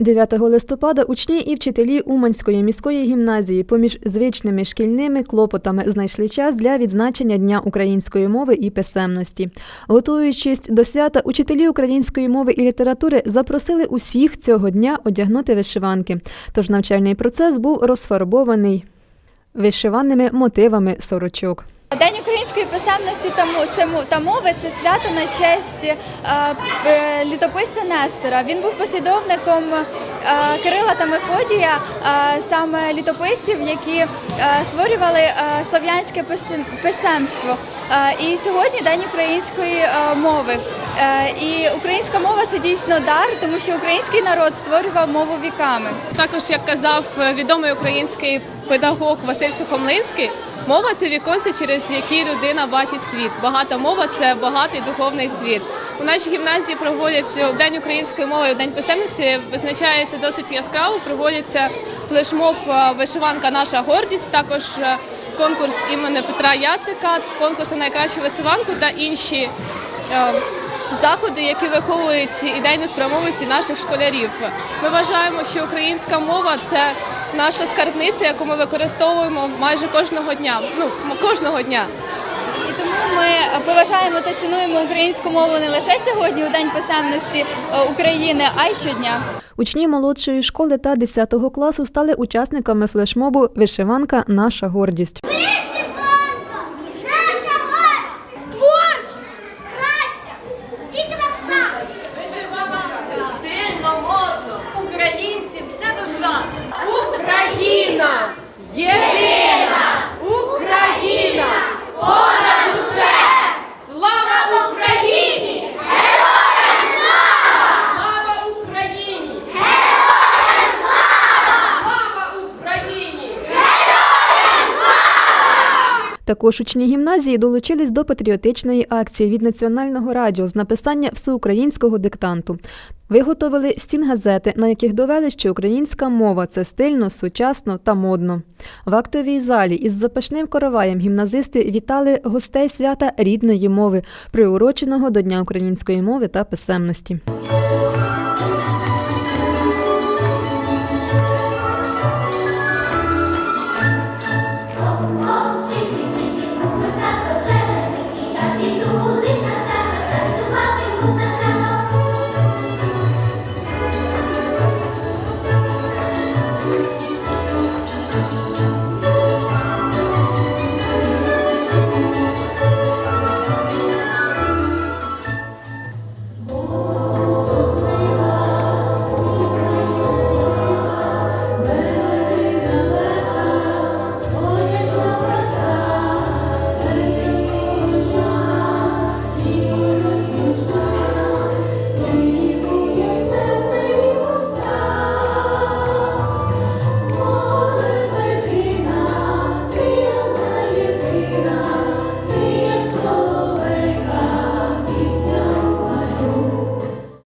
9 листопада учні і вчителі Уманської міської гімназії поміж звичними шкільними клопотами знайшли час для відзначення Дня української мови і писемності. Готуючись до свята, учителі української мови і літератури запросили усіх цього дня одягнути вишиванки. Тож навчальний процес був розфарбований вишиваними мотивами сорочок. День української писемності та мови це свято на честь е, е, літописця Нестора. Він був послідовником е, Кирила та Мефодія, саме літописців, які створювали слов'янське писем- писемство. І сьогодні день української мови. І українська мова це дійсно дар, тому що український народ створював мову віками. Також, як казав відомий український педагог Василь Сухомлинський, мова це віконце, через які людина бачить світ. Багата мова це багатий духовний світ. У нашій гімназії проводяться День української мови і День писемності. Визначається досить яскраво. Проводяться флешмоб е, Вишиванка Наша гордість. Також е, конкурс імені Петра Яцика, конкурс на найкращу вишиванку та інші. е, заходи, які виховують ідейну спрямовості наших школярів. Ми вважаємо, що українська мова це наша скарбниця, яку ми використовуємо майже кожного дня. Ну кожного дня. І тому ми поважаємо та цінуємо українську мову не лише сьогодні, у День писемності е, України, а й щодня. Учні молодшої школи та 10 класу стали учасниками флешмобу Вишиванка Наша гордість. Також учні гімназії долучились до патріотичної акції від національного радіо з написання всеукраїнського диктанту. Виготовили стінгазети, на яких довели, що українська мова це стильно, сучасно та модно. В актовій залі із запашним короваєм гімназисти вітали гостей свята рідної мови, приуроченого до Дня української мови та писемності.